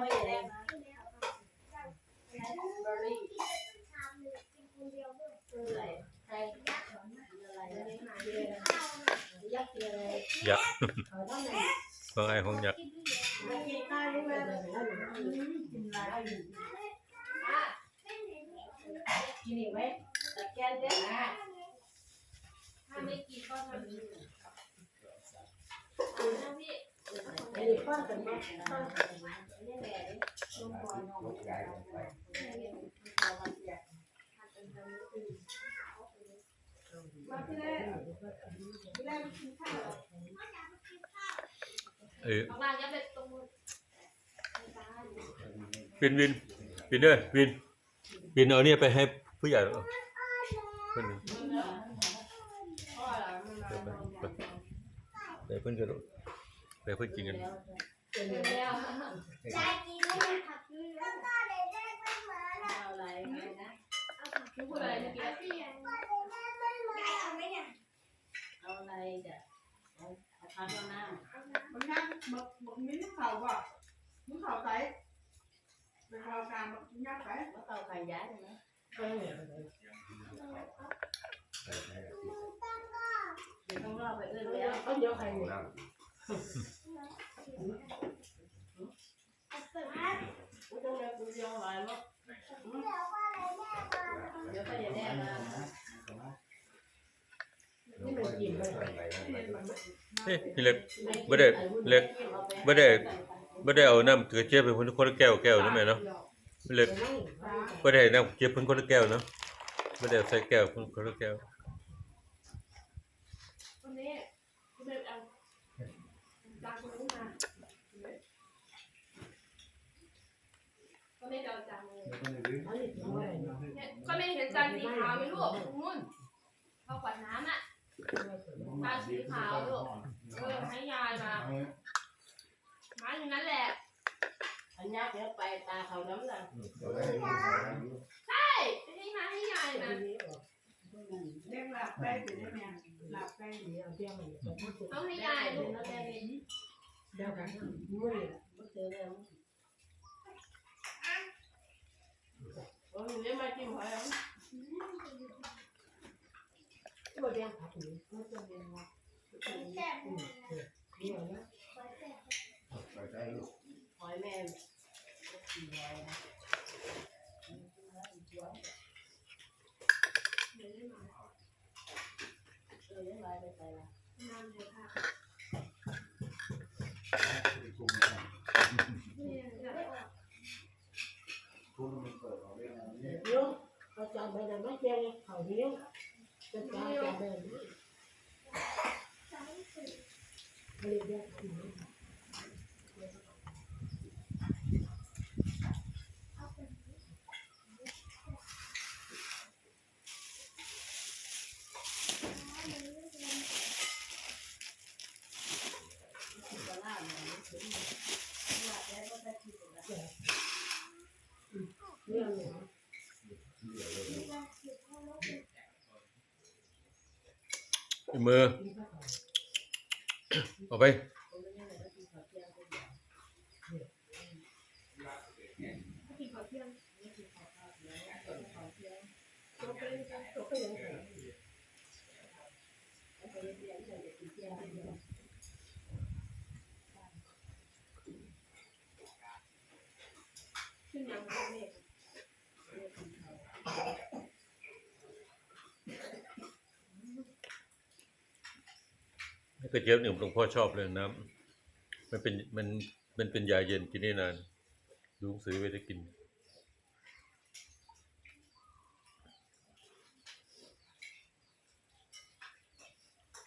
ไม่แดงเบอร์รี่อะไรใครอะไรยักษ์อะไรยักษ์เขาต้องไหนของไอ้ของยักษ์ไม่กินข้าวรู้ไหมกินอะไรอ่กินอีกไหมตะแกเด็ดอะถ้าไม่กินก็ทำนี้ เออวินวินวินเด้อวินวินเอาเนี่ยไปให้ผู้ใหญ่เอาคนหนึ่งไปเพื่อนกันไปเพื่อนกินกันเป็นแล้วเอาอะรู้ ดี๋ยวเอาเอาทานข้าวหน้ามันนั่งมึกมึกมิ้นเขาบ่มึงเขาใส่เป็นเขากลางมึกยักษ์ใส่แล้วเอาไข่ย้ายเลยนะเดี๋ยวต้องรอไปเอื้อนแก็เดี๋ยวไข่เนี่ยไม่ต้องเรียกดูเดียวอะไรหรอกเดี๋ยวก็อย่าแน่มานี่มันกินเลยเฮ้ยพี่เล็กบ่ได้เล็กบ่ได้บ่ได้เอาน้ำกระเจี๊ยบเป็นคนคนละแก้วแก้วนะแม่เนาะเล็กบ่ได้น้ำเจี๊ยบเป็นคนละแก้วเนาะบ่ได้ใส่แก้วคนคนละแก้ว วันนี้คุณแม่เอาจานคนนู้นมาก็ ไม่เอาจานเลยก็ไม่เห็นจานสีขาวไหมลูกนู่นเอาขวดน้ำอะจานสีขาวลูกเออให้ยายมามาอย่างนั้นแหละอันนี้เดี๋ยวไปตาเขาน้ำหนักใช่ให้มาให้ยายนะเลี้ยงหลับไปถึงได้แม่หลับไปเอาให้ยายลูกแล้วแกนี่เดี๋ยวกัน มือมือเจอแล้วโอ้ยเดี๋ยวมาจิ้มหอยอะก็เรียงผักนี่ก็จะเรียงว่าเดี๋ เขาจะไปไหนไม่เจอเขาเนี้ยจะจ้าจะเดินเรียกเรียกเรื่องเนี่ย มือเอาไปขึ้นยังไม่ไกระเจี๊ยบเนี่ยหลวงพ่อชอบเลยน้ำมันเป็นมันมันเป็นยาเย็นกินได้นาน ดูหนังสือไว้จะกิน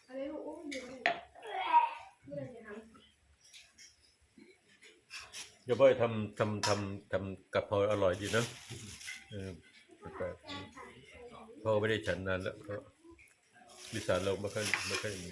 อะไรลูกโอ้ยอยู่นี่เพื่อนจะทำอย่าบ่อยทำทำทำทำกับเพราอร่อยดีนะเออแปลกๆพ่อไม่ได้ฉันนานแล้วเพราะวิสานเราไม่ค่อยไม่ค่อยมี